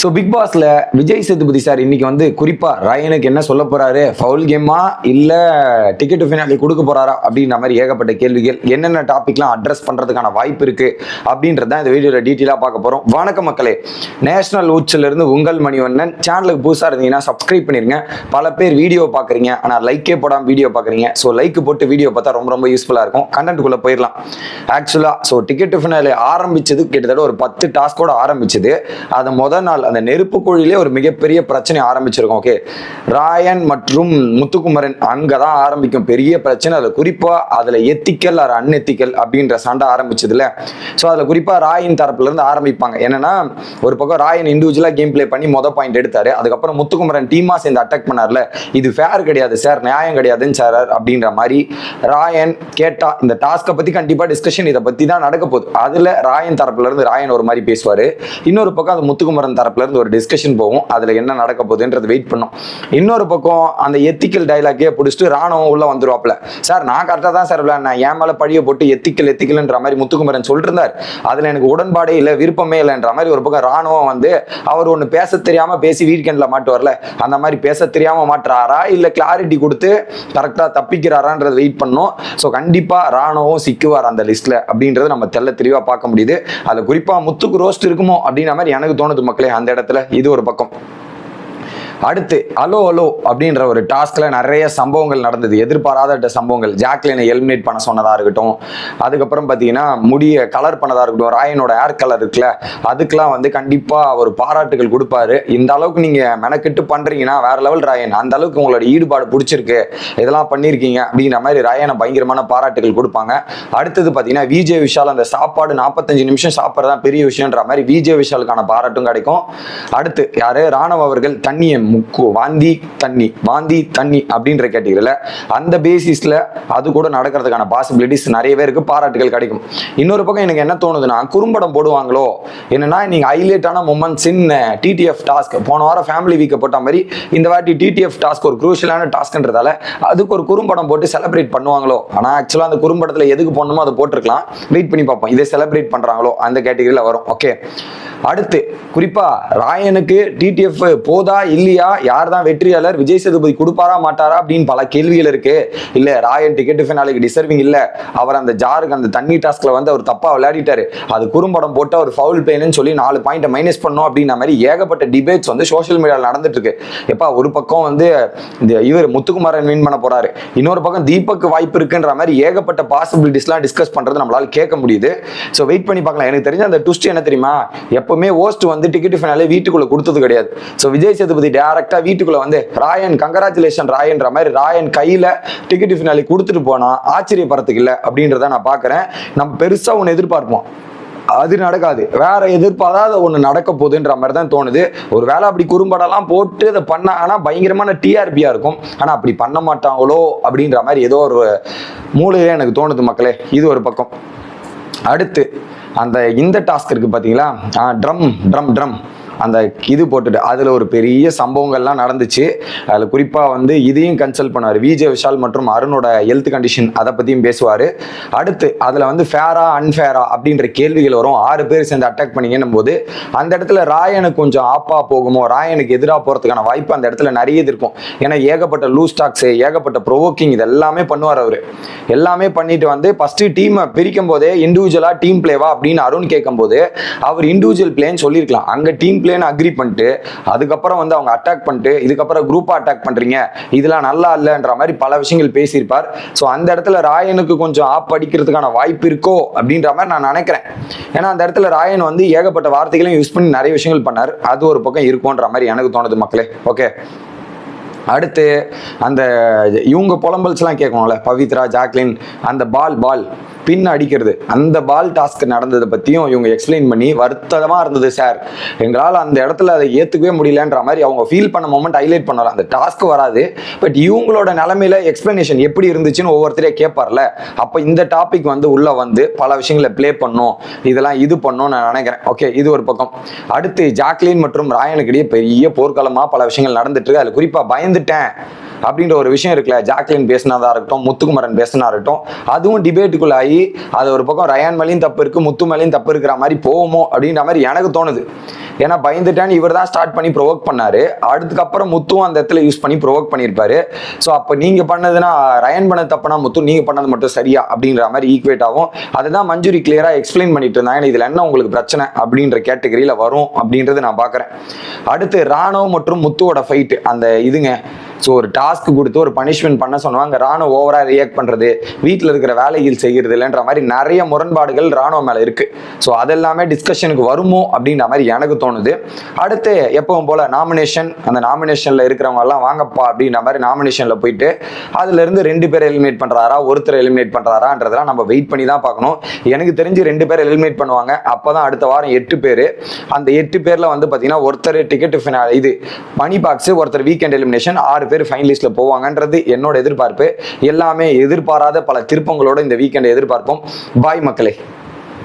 So big பாஸ்ல Vijay Sethupathi sir இன்னைக்கு வந்து குறிப்பா ரயனுக்கு என்ன சொல்ல போறாரு? ஃபவுல் கேமா இல்ல டிக்கெட் ஃபினாலி கொடுக்க போறாரா? அப்படின்ற மாதிரி ஏகப்பட்ட கேள்விகள். என்னென்ன டாபிக்லாம் அட்ரஸ் பண்றதுக்கான வாய்ப்பு இருக்கு? அப்படின்றத இந்த வீடியோல டீட்டெயிலா பார்க்க போறோம். வணக்கம் மக்களே. நேஷனல் ஊச்சல இருந்து உங்கள் மணிவண்ணன். சேனலுக்கு புதுசா இருந்தீங்கன்னா சப்ஸ்கிரைப் பண்ணிருங்க. பல பேர் வீடியோ பாக்குறீங்க ஆனா லைக்கே போடாம வீடியோ பாக்குறீங்க ஸோ லைக் போட்டு வீடியோ பார்த்தா ரொம்ப ரொம்ப யூஸ்ஃபுல்லா இருக்கும். கண்டென்ட்டுக்குள்ள போயிடலாம் ஆக்சுவலா ஸோ டிக்கெட் ஃபினாலி ஆரம்பிச்சது கிட்டத்தட்ட ஒரு பத்து டாஸ்கோட ஆரம்பிச்சது. அதை முதல் நாள் அந்த நெருப்பு குழியிலே ஒரு மிகப்பெரிய பிரச்சனை ஆரம்பிச்சிருக்கும் ஓகே ராயன் மற்றும் முத்துக்குமரன் அங்கதான் ஆரம்பிக்கும் பெரிய பிரச்சனை. அதுல குறிப்பா அதுல எத்திக்கல் ஆர் அன்எத்திக்கல் அப்படின்ற சண்டை ஆரம்பிச்சதுல ஸோ அதுல குறிப்பா ராயின் தரப்புல இருந்து ஆரம்பிப்பாங்க. என்னன்னா ஒரு பக்கம் ராயன் இண்டிவிஜுவலா கேம் பிளே பண்ணி மொதல் பாயிண்ட் எடுத்தாரு. அதுக்கப்புறம் முத்துக்குமரன் டீமா சேர்ந்து அட்டாக் பண்ணார்ல. இது ஃபேர் கிடையாது சார் நியாயம் கிடையாதுன்னு சார் அப்படின்ற மாதிரி ராயன் கேட்டா இந்த டாஸ்க்கை பத்தி கண்டிப்பா டிஸ்கஷன் இதை பத்தி தான் நடக்க போகுது. அதுல ராயன் தரப்புல இருந்து ராயன் ஒரு மாதிரி பேசுவாரு. இன்னொரு பக்கம் அது முத்துக்குமரன் தரப்புல இருந்து ஒரு டிஸ்கஷன் போகும். அதுல என்ன நடக்க போகுதுன்றது வெயிட் பண்ணும். இன்னொரு பக்கம் அந்த எத்திக்கல் டைலாக்கே பிடிச்சிட்டு ராணுவம் உள்ள வந்துருவாப்ல சார் நான் கரெக்டாக தான் சார் விளையாடினேன். என் மேல பழிய போட்டு எத்திக்கல் எத்திக்கல்ன்ற மாதிரி முத்துக்குமரன் சொல்லிட்டு இருந்தார் அதுல எனக்கு உடன்பாடே இல்லை விருப்பமே இல்லைன்ற மாதிரி ஒரு பக்கம் ராணுவம் வந்து அவர் ஒன்று பேச தெரியாம பேசி வீக்கெண்ட்ல மாட்டு வரல அந்த மாதிரி பேச தெரியாம மாட்டுறாரா? இல்ல கிளாரிட்டி கொடுத்து கரெக்டா தப்பிக்கிறாரான்றது வெயிட் பண்ணும். ஸோ கண்டிப்பா ராணுவம் சிக்குவார் அந்த லிஸ்ட்ல அப்படின்றது நம்ம தெல்ல தெளிவா பார்க்க முடியுது. அதுல குறிப்பா முத்துக்கு ரோஸ்ட் இருக்குமோ அப்படின்ற மாதிரி எனக்கு தோணுது மக்களே அந்த இடத்துல இது ஒரு பக்கம். அடுத்து அலோ அலோ அப்படின்ற ஒரு டாஸ்க்ல நிறைய சம்பவங்கள் நடந்தது. எதிர்பாராத சம்பவங்கள். ஜாக்லினை எலிமினேட் பண்ண சொன்னதா இருக்கட்டும் அதுக்கப்புறம் பார்த்தீங்கன்னா முடிய கலர் பண்ணதா இருக்கட்டும் ராயனோட ஏர் கலர் இருக்குல்ல அதுக்கெல்லாம் வந்து கண்டிப்பா அவர் பாராட்டுகள் கொடுப்பாரு. இந்த அளவுக்கு நீங்க மெனக்கெட்டு பண்றீங்கன்னா வேற லெவல் ராயன். அந்த அளவுக்கு உங்களோட ஈடுபாடு பிடிச்சிருக்கு. இதெல்லாம் பண்ணியிருக்கீங்க அப்படிங்கிற மாதிரி ராயனை பயங்கரமான பாராட்டுகள் கொடுப்பாங்க. அடுத்தது பார்த்தீங்கன்னா விஜய் விஷால் அந்த சாப்பாடு நாற்பத்தஞ்சு நிமிஷம் சாப்பிட்றதான் பெரிய விஷயம்ன்ற மாதிரி விஜய் விஷாலுக்கான பாராட்டும் கிடைக்கும். அடுத்து யாரு? ராணவ அவர்கள் தண்ணியை முக்கு வாந்தி தண்ணி வாந்தி தண்ணி அப்படின்ற கேட்டகரியில் அந்த பேசிஸில் அது கூட நடக்கிறதுக்கான பாசிபிலிட்டிஸ் நிறைய பேருக்கு பாராட்டுகள் கிடைக்கும். இன்னொரு பக்கம் எனக்கு என்ன தோணுதுன்னா குறும்படம் போடுவாங்களோ? என்னன்னா நீங்கள் ஹைலைட்டான மூமெண்ட்ஸ் இன் டிடிஎஃப் டாஸ்க் போன வாரம் ஃபேமிலி வீக்கை போட்ட மாதிரி இந்த வாட்டி டிடிஎஃப் டாஸ்க் ஒரு குரூஷியலான டாஸ்க்ன்றதால அதுக்கு ஒரு குறும்படம் போட்டு செலிப்ரேட் பண்ணுவாங்களோ? ஆனால் ஆக்சுவலாக அந்த குறும்படத்தில் எதுக்கு போடணுமோ அதை போட்டிருக்கலாம். வெயிட் பண்ணி பார்ப்போம். இதை செலிப்ரேட் பண்ணுறாங்களோ அந்த கேட்டகரியில் வரும். ஓகே அடுத்து குறிப்பா ராயனுக்கு டிடிஎஃப் போதா இல்லையா? யார் தான் வெற்றியாளர்? விஜய் சேதுபதி கொடுப்பாரா மாட்டாரா? அப்படின்னு பல கேள்விகள் இருக்கு. இல்ல ராயன் டிக்கெட் ஃபினாலிக்கு டிசர்விங் இல்ல. அவர் அந்த ஜாருக்கு அந்த தண்ணி டாஸ்க்ல வந்து அவர் தப்பா விளையாடிட்டாரு. அது குறும்படம் போட்டு அவர் ஃபவுல் பிளேன்னு சொல்லி நாலு பாயிண்ட் மைனஸ் பண்ணும் அப்படின்ற மாதிரி ஏகப்பட்ட டிபேட்ஸ் வந்து சோஷியல் மீடியாவில் நடந்துட்டு இருக்கு. எப்பா ஒரு பக்கம் வந்து இந்த இவர் முத்துக்குமாரன் வின் பண்ண போறாரு. இன்னொரு பக்கம் தீபக் வாய்ப்பு இருக்குன்ற மாதிரி ஏகப்பட்ட பாசிபிலிட்டிஸ்லாம் டிஸ்கஸ் பண்றது நம்மளால கேட்க முடியுது. ஸோ வெயிட் பண்ணி பார்க்கலாம். எனக்கு தெரிஞ்ச அந்த ட்விஸ்ட் என்ன தெரியுமா? எப்பவுமே ஓஸ்ட் வந்து டிக்கெட் ஃபினாலே வீட்டுக்குள்ள கொடுத்தது கிடையாது. ஸோ விஜய் சேதுபதி டேரக்டா வீட்டுக்குள்ள வந்து ராயன் கங்கராச்சுலேஷன் ராயன்ற மாதிரி ராயன் கையில டிக்கெட் ஃபினாலே கொடுத்துட்டு போனா ஆச்சரியப்படுறதுக்கு இல்லை அப்படின்றத நான் பாக்குறேன். நம்ம பெருசா ஒன்று எதிர்பார்ப்போம். அது நடக்காது. வேற எதிர்பாராத ஒன்று நடக்க போகுதுன்ற மாதிரி தான் தோணுது. ஒரு வேளை அப்படி குறும்படம்லாம் போட்டு அதை ஆனால் பயங்கரமான டிஆர்பியா இருக்கும். ஆனால் அப்படி பண்ண மாட்டாங்களோ அப்படின்ற மாதிரி ஏதோ ஒரு மூலையிலே எனக்கு தோணுது மக்களே. இது ஒரு பக்கம். அடுத்து அந்த இந்த டாஸ்க் இருக்கு பார்த்தீங்களா ட்ரம் ட்ரம் ட்ரம் அந்த இது போட்டுட்டு அதில் ஒரு பெரிய சம்பவங்கள்லாம் நடந்துச்சு. அதில் குறிப்பாக வந்து இதையும் கன்சல்ட் பண்ணார் விஜய் விஷால் மற்றும் அருணோட ஹெல்த் கண்டிஷன் அதை பற்றியும் பேசுவார். அடுத்து அதில் வந்து ஃபேரா அன்ஃபேரா அப்படின்ற கேள்விகள் வரும். ஆறு பேர் சேர்ந்து அட்டாக் பண்ணீங்கன்னும் போது அந்த இடத்துல ராயனுக்கு கொஞ்சம் ஆப்பா போகுமோ ராயனுக்கு எதிராக போகிறதுக்கான வாய்ப்பு அந்த இடத்துல நிறைய இது இருக்கும். ஏன்னா ஏகப்பட்ட லூஸ் ஸ்டாக்ஸு ஏகப்பட்ட ப்ரொவோக்கிங் இது எல்லாமே பண்ணுவார் அவர். எல்லாமே பண்ணிட்டு வந்து ஃபஸ்ட்டு டீமை பிரிக்கும் போதே இண்டிவிஜுவலாக டீம் பிளேவா அப்படின்னு அருண் கேட்கும்போது அவர் இண்டிவிஜுவல் பிளேன்னு சொல்லியிருக்கலாம். அங்கே டீம் பிளேன்னு அக்ரி பண்ணிட்டு அதுக்கப்புறம் வந்து அவங்க அட்டாக் பண்ணிட்டு இதுக்கப்புறம் குரூப்பாக அட்டாக் பண்ணுறீங்க இதெல்லாம் நல்லா இல்லைன்ற மாதிரி பல விஷயங்கள் பேசியிருப்பார். ஸோ அந்த இடத்துல ராயனுக்கு கொஞ்சம் ஆப் அடிக்கிறதுக்கான வாய்ப்பு இருக்கோ அப்படின்ற மாதிரி நான் நினைக்கிறேன். ஏன்னா அந்த இடத்துல ராயன் வந்து ஏகப்பட்ட வார்த்தைகளையும் யூஸ் பண்ணி நிறைய விஷயங்கள் பண்ணார். அது ஒரு பக்கம் இருக்கும்ன்ற மாதிரி எனக்கு தோணுது மக்களே. ஓகே அடுத்து அந்த இவங்க புலம்பல்ஸ்லாம் கேட்கணும்ல பவித்ரா ஜாக்லின் அந்த பால் பால் பின் அடிக்கிறது. அந்த பால் டாஸ்க் நடந்ததை பற்றியும் இவங்க எக்ஸ்பிளைன் பண்ணி வருத்தமாக இருந்தது சார் எங்களால் அந்த இடத்துல அதை ஏற்றுக்கவே முடியலன்ற மாதிரி அவங்க ஃபீல் பண்ண மூமெண்ட் ஹைலைட் பண்ணலாம். அந்த டாஸ்க் வராது. பட் இவங்களோட நிலமையில எக்ஸ்பிளனேஷன் எப்படி இருந்துச்சுன்னு ஒவ்வொருத்தரே கேட்பார்ல அப்போ இந்த டாபிக் வந்து உள்ள வந்து பல விஷயங்களை ப்ளே பண்ணும். இதெல்லாம் இது பண்ணும் நான் நினைக்கிறேன். ஓகே இது ஒரு பக்கம். அடுத்து ஜாக்லின் மற்றும் ராயனுக்கிடையே பெரிய போர்க்களமாக பல விஷயங்கள் நடந்துட்டு இருக்கு. அதில் குறிப்பாக பயந்துட்டேன். அப்படின்ற ஒரு விஷயம் இருக்குல்ல. ஜாக்லின் பேசினதா இருக்கட்டும் முத்துக்குமரன் பேசினா இருக்கட்டும் அதுவும் டிபேட்டுக்குள்ளாகி அது ஒரு பக்கம் ரயான் மேலேயும் தப்பு இருக்கு முத்து மேலேயும் தப்பு இருக்கிற மாதிரி போவோமோ அப்படின்ற மாதிரி எனக்கு தோணுது. ஏன்னா பயந்துட்டான்னு இவர் தான் ஸ்டார்ட் பண்ணி ப்ரொவோக் பண்ணாரு. அதுக்கப்புறம் முத்துவும் அந்த இடத்துல யூஸ் பண்ணி ப்ரொவோக் பண்ணியிருப்பாரு. ஸோ அப்போ நீங்க பண்ணதுன்னா ரயன் பண்ண தப்புனா முத்து நீங்க பண்ணது மட்டும் சரியா அப்படின்ற மாதிரி ஈக்குவேட் ஆகும். அதுதான் மஞ்சுரி கிளியரா எக்ஸ்பிளைன் பண்ணிட்டு இருந்தாங்க. இதுல என்ன உங்களுக்கு பிரச்சனை அப்படின்ற கேட்டகரியில வரும் அப்படின்றது நான் பார்க்குறேன். அடுத்து ராணுவம் மற்றும் முத்துவோட ஃபைட்டு அந்த இதுங்க ஸோ ஒரு டாஸ்க் கொடுத்து ஒரு பனிஷ்மெண்ட் பண்ண சொன்னாங்க ராணுவ ஓவராக ரியாக்ட் பண்ணுறது வீட்டில் இருக்கிற வேலைகள் செய்கிறது இல்லைன்ற மாதிரி நிறைய முரண்பாடுகள் ராணுவ மேலே இருக்குது ஸோ அதெல்லாமே டிஸ்கஷனுக்கு வருமோ அப்படின்ற மாதிரி எனக்கு தோணுது. அடுத்து எப்பவும் போல் நாமினேஷன் அந்த நாமினேஷனில் இருக்கிறவங்கெல்லாம் வாங்கப்பா அப்படின்ற மாதிரி நாமினேஷனில் போயிட்டு அதுலேருந்து ரெண்டு பேர் எலிமினேட் பண்ணுறாரா ஒருத்தர் எலிமினேட் பண்ணுறாரான்றதெல்லாம் நம்ம வெயிட் பண்ணி தான் பார்க்கணும். எனக்கு தெரிஞ்சு ரெண்டு பேர் எலிமினேட் பண்ணுவாங்க. அப்போ தான் அடுத்த வாரம் எட்டு பேர். அந்த எட்டு பேரில் வந்து பார்த்தீங்கன்னா ஒருத்தர் டிக்கெட் இது மணி பாக்ஸ் ஒருத்தர் வீக்கெண்ட் எலிமினேஷன் ஆறு பேர் ஃபைனலிஸ்ட்டில் போவாங்கன்றது என்னோட எதிர்பார்ப்பு. எல்லாமே எதிர்பாராத பல திருப்பங்களோட இந்த வீக்கெண்டை எதிர்பார்ப்போம். பாய் மக்களே.